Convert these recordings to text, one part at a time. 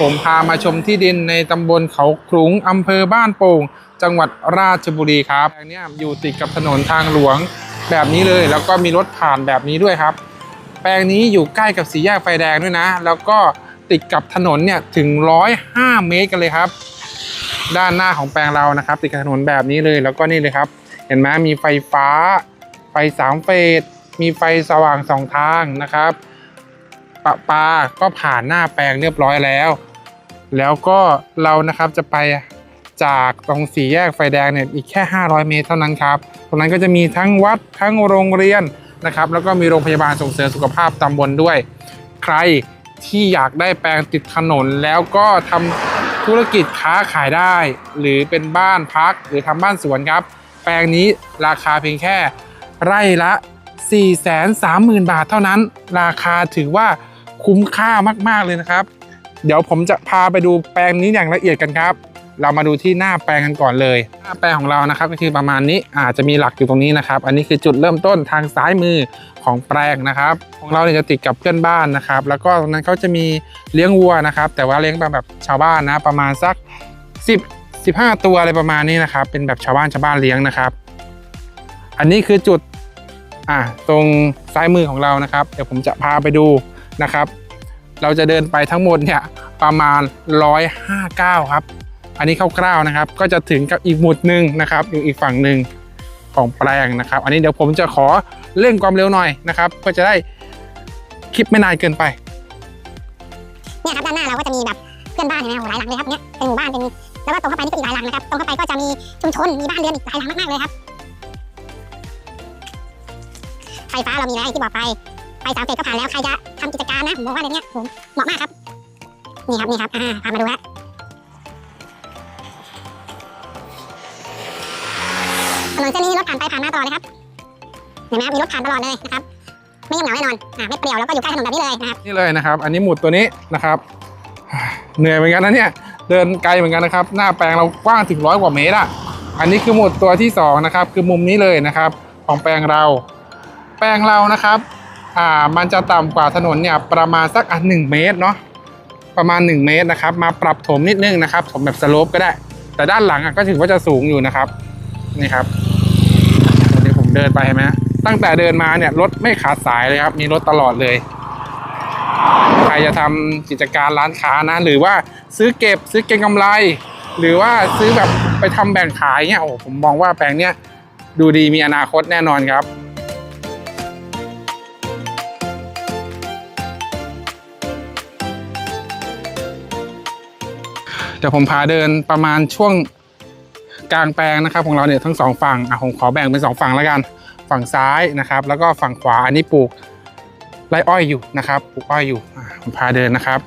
ผมพามาชมที่ดินในตำบลเขาขลุงอำเภอบ้านโป่ง จังหวัดราชบุรีครับแปลงนี้อยู่ติดกับถนนทางหลวงแบบนี้เลย แล้วก็มีรถผ่านแบบนี้ด้วยครับ แปลงนี้อยู่ใกล้กับสี่แยกไฟแดงด้วยนะ แล้วก็ติดกับถนนเนี่ยถึง 105 เมตรกันเลยครับ ด้านหน้าของแปลงเรานะครับ ติดกับถนนแบบนี้เลยแล้วก็นี่เลยครับ เห็นไหมมีไฟฟ้า ไฟสามเฟสมีไฟสว่างสองทางนะครับ ปะปาก็ผ่านหน้าแปลงเรียบร้อยแล้ว แล้วก็เรานะครับจะไปจากตรงสี่แยกไฟแดงเนี่ยอีกแค่ 500 เมตรเท่านั้นครับตรงนั้นก็จะมีทั้งวัดทั้งโรงเรียนนะครับแล้วก็มีโรงพยาบาลส่งเสริมสุขภาพตำบลด้วย ใครที่อยากได้แปลงติดถนนแล้วก็ทำธุรกิจค้าขายได้ หรือเป็นบ้านพักหรือทำบ้านสวนครับ แปลงนี้ราคาเพียงแค่ไร่ละ 430,000 บาทเท่านั้น ราคาถือว่า คุ้มค่ามากๆเลยนะครับ เดี๋ยวผมจะพาไปดูแปลงนี้อย่างละเอียดกันครับ เรามาดูที่หน้าแปลงกันก่อนเลย หน้าแปลงของเรานะครับก็คือประมาณนี้อาจจะมีหลักอยู่ตรงนี้นะครับ อันนี้คือจุดเริ่มต้นทางซ้ายมือของแปลงนะครับ ของเราเนี่ยจะติดกับเพื่อนบ้านนะครับ แล้วก็ตรงนั้นเขาจะมีเลี้ยงวัวนะครับ แต่ว่าเลี้ยงแบบชาวบ้านนะประมาณสัก 10 15 ตัวอะไรประมาณนี้นะครับ เป็นแบบชาวบ้านชาวบ้านเลี้ยงนะครับ อันนี้คือจุดอะตรงซ้ายมือของเรานะครับ เดี๋ยวผมจะพาไปดู นะครับ เราจะเดินไปทั้งหมดเนี่ยประมาณ 159 ครับ อันนี้คร่าวๆนะครับ ก็จะถึงกับอีกหมุดหนึ่งนะครับอยู่อีกฝั่งหนึ่งของแปลงนะครับ อันนี้เดี๋ยวผมจะขอเร่งความเร็วหน่อยนะครับเพื่อจะได้คลิปไม่นานเกินไปเนี่ยครับด้านหน้าเราก็จะมีแบบเพื่อนบ้านเห็นไหมหลายหลังเลยครับเนี่ยเป็นหมู่บ้านเป็นแล้วก็ตรงเข้าไปนี่ก็อีกหลายหลังนะครับตรงเข้าไปก็จะมีชุมชนมีบ้านเรือนอีกหลายหลังมากๆเลยครับไฟฟ้าเรามีแล้วอที่บอกไป ฟสามเฟสก็ผ่านแล้ว ใครจะทำกิจการนะ ผมบอกว่าเรื่องเนี้ยผมเหมาะมากครับ นี่ครับ นี่ครับ อ่า พามาดูฮะถนนเส้นนี้รถผ่านไปผ่านมาตลอดเลยครับ เห็นไหมครับมีรถผ่านตลอดเลยนะครับ ไม่เงียบเหงาแน่นอน อ่า ไม่เปลี่ยวแล้วก็อยู่ใกล้ถนนแบบนี้เลยนะครับ นี่เลยนะครับ อันนี้หมุดตัวนี้นะครับ เหนื่อยเหมือนกันนะเนี่ย เดินไกลเหมือนกันนะครับ หน้าแปลงเรากว้างถึงร้อยกว่าเมตรอะ อันนี้คือหมุดตัวที่สองนะครับ คือมุมนี้เลยนะครับ ของแปลงเรา แปลงเรานะครับ อ่ามันจะต่ำกว่าถนนเนี่ยประมาณสักอะหนึ่งเมตรเนาะประมาณ 1 เมตรนะครับ มาปรับถมนิดนึงนะครับถมแบบสโลปก็ได้ แต่ด้านหลังอะก็ถือว่าจะสูงอยู่นะครับนี่ครับเดี๋ยวผมเดินไปเห็นไหมตั้งแต่เดินมาเนี่ยรถไม่ขาดสายเลยครับ มีรถตลอดเลย ใครจะทำกิจการร้านค้านะหรือว่าซื้อเก็บซื้อเก็งกำไร หรือว่าซื้อแบบไปทำแบ่งขายเนี่ยโอ้ผมมองว่าแปลงเนี้ยดูดีมีอนาคตแน่นอนครับ เดี๋ยวผมพาเดินประมาณช่วงกลางแปลงนะครับ ของเราเนี่ยทั้งสองฝั่งอะผมขอแบ่งเป็นสองฝั่งแล้วกัน ฝั่งซ้ายนะครับ แล้วก็ฝั่งขวาอันนี้ปลูกไรอ้อยอยู่นะครับปลูกอ้อยอยู่ผมพาเดินนะครับ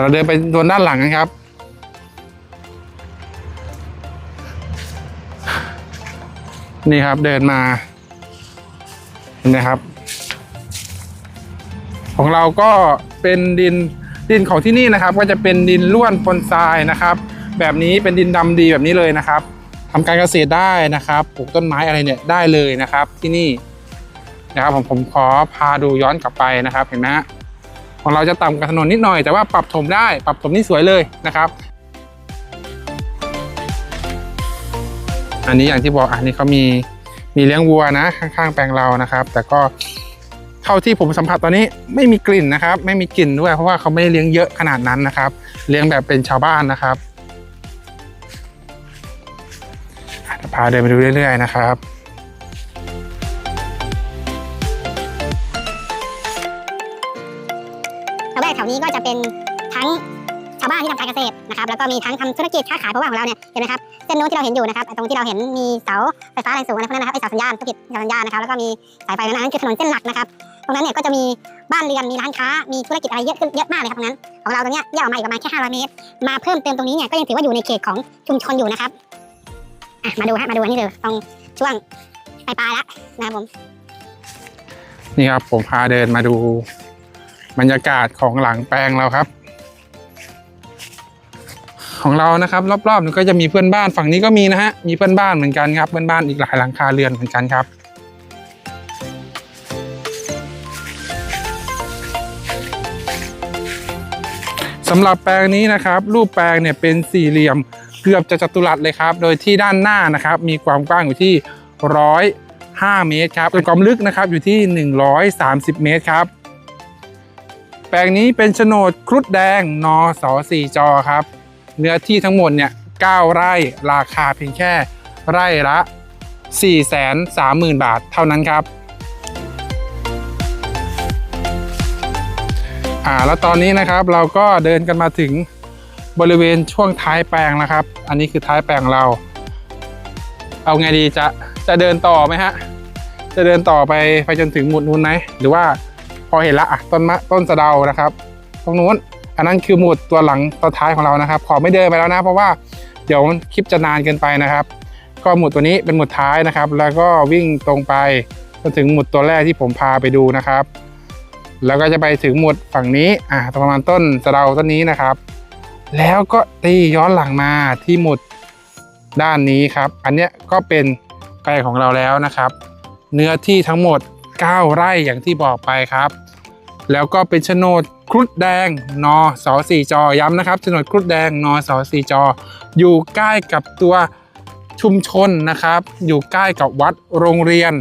เราเดินไปโดนด้านหลังนะครับ นี่ครับเดินมาเห็นไหมครับ ของเราก็เป็นดิน ดินของที่นี่นะครับก็จะเป็นดินล้วนปนทรายนะครับ แบบนี้เป็นดินดำดีแบบนี้เลยนะครับทำการเกษตรได้นะครับปลูกต้นไม้อะไรเนี่ยได้เลยนะครับที่นี่นะครับผมผมขอพาดูย้อนกลับไปนะครับ เห็นไหมของเราจะต่ำกว่าถนนนิดหน่อยแต่ว่าปรับถมได้ปรับถมนี่สวยเลยนะครับ อันนี้อย่างที่บอกอันนี้เขามีมีเลี้ยงวัวนะข้างๆแปลงเรานะครับ แต่ก็ เท่าที่ผมสัมผัสตอนนี้ไม่มีกลิ่นนะครับ ไม่มีกลิ่นด้วย เพราะว่าเขาไม่ได้เลี้ยงเยอะขนาดนั้นนะครับ เลี้ยงแบบเป็นชาวบ้านนะครับอะพาเดินไปดูเรื่อยๆนะครับระแวกแถวนี้ก็จะเป็นทั้งชาวบ้านที่ทำการเกษตรนะครับ แล้วก็มีทั้งทำธุรกิจค้าขายเพราะว่าของเราเนี่ยเห็นไหมครับเส้นนู้นที่เราเห็นอยู่นะครับตรงที่เราเห็นมีเสาไฟฟ้าแรงสูงอะไรพวกนั้นนะครับไอเสาสัญญาณธุรกิจเสาสัญญาณนะครับแล้วก็มีสายไฟนั้นนั่นคือถนนเส้นหลักนะครับ รงนั้นเนี่ยก็จะมีบ้านเรือนมีร้านค้ามีธุรกิจอะไรเยอะขึ้นเยอะมากเลยครับตรงนั้นของเราตรงเนี้ยแยกออกมาอีกประมาณแค่500เมตรมาเพิ่มเติมตรงนี้เนี่ยก็ยังถือว่าอยู่ในเขตของชุมชนอยู่นะครับอะมาดูฮะมาดูอันนี้เลยตรงช่วงปลายๆแล้วนะครับผมนี่ครับผมพาเดินมาดูบรรยากาศของหลังแปลงเราครับ ของเรานะครับ รอบๆนี่ก็จะมีเพื่อนบ้านฝั่งนี้ก็มีนะฮะมีเพื่อนบ้านเหมือนกันครับเพื่อนบ้านอีกหลายหลังคาเรือนเหมือนกันครับ สำหรับแปลงนี้นะครับ รูปแปลงเนี่ยเป็นสี่เหลี่ยมเกือบจะจัตุรัสเลยครับ โดยที่ด้านหน้านะครับ มีความกว้างอยู่ที่ร้อยห้าเมตรครับส่วนความลึกนะครับอยู่ที่ 130 เมตรครับ แปลงนี้เป็นโฉนดครุฑแดงนสสี่จอครับ เนื้อที่ทั้งหมดเนี่ย9ไร่ราคาเพียงแค่ไร่ละ 4 3 0 0 0 0 บาทเท่านั้นครับ อ่าแล้วตอนนี้นะครับเราก็เดินกันมาถึงบริเวณช่วงท้ายแปลงนะครับ อันนี้คือท้ายแปลงเรา เอาไงดีจะจะเดินต่อไหมฮะ จะเดินต่อไปไปจนถึงหมุดนู้นไหมหรือว่าพอเห็นละอะต้นมะต้นสะเดานะครับ ตรงนู้น อันนั้นคือหมุดตัวหลังตัวท้ายของเรานะครับ ขอไม่เดินไปแล้วนะ เพราะว่าเดี๋ยวคลิปจะนานเกินไปนะครับ ก็หมุดตัวนี้เป็นหมุดท้ายนะครับ แล้วก็วิ่งตรงไปจนถึงหมุดตัวแรกที่ผมพาไปดูนะครับ แล้วก็จะไปถึงหมุดฝั่งนี้อ่าประมาณต้นสะเดาต้นนี้นะครับ แล้วก็ตีย้อนหลังมาที่หมุดด้านนี้ครับ อันเนี้ยก็เป็นแปลของเราแล้วนะครับ เนื้อที่ทั้งหมด 9 ไร่อย่างที่บอกไปครับ แล้วก็เป็นโฉนดครุฑแดงนอสอสี่จอย้ำนะครับโฉนดครุฑแดงนอสอสี่จอ อยู่ใกล้กับตัวชุมชนนะครับ อยู่ใกล้กับวัดโรงเรียน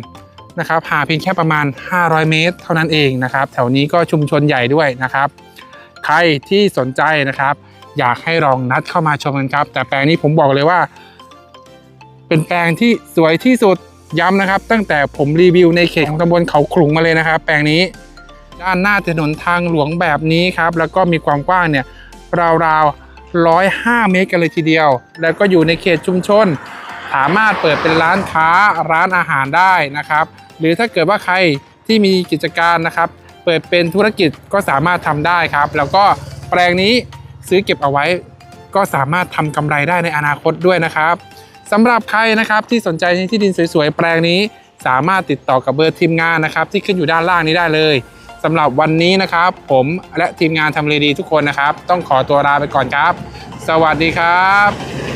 นะครับห่างเพียงแค่ประมาณ 500 เมตร เท่านั้นเองนะครับ แถวนี้ก็ชุมชนใหญ่ด้วยนะครับ ใครที่สนใจนะครับ อยากให้ลองนัดเข้ามาชมกันครับ แต่แปลงนี้ผมบอกเลยว่า เป็นแปลงที่สวยที่สุดย้ำนะครับ ตั้งแต่ผมรีวิวในเขตของตำบลเขาขลุงมาเลยนะครับ แปลงนี้ด้านหน้าถนนทางหลวงแบบนี้ครับ แล้วก็มีความกว้างเนี่ยราวๆ105เมตรกันเลยทีเดียว แล้วก็อยู่ในเขตชุมชน สามารถเปิดเป็นร้านค้าร้านอาหารได้นะครับ หรือถ้าเกิดว่าใครที่มีกิจการนะครับ เปิดเป็นธุรกิจก็สามารถทำได้ครับ แล้วก็แปลงนี้ซื้อเก็บเอาไว้ ก็สามารถทำกำไรได้ในอนาคตด้วยนะครับสำหรับใครนะครับที่สนใจในที่ดินสวยๆแปลงนี้ สามารถติดต่อกับเบอร์ทีมงานนะครับ ที่ขึ้นอยู่ด้านล่างนี้ได้เลยสำหรับวันนี้นะครับ ผมและทีมงานทำเลดีทุกคนนะครับ ต้องขอตัวลาไปก่อนครับ สวัสดีครับ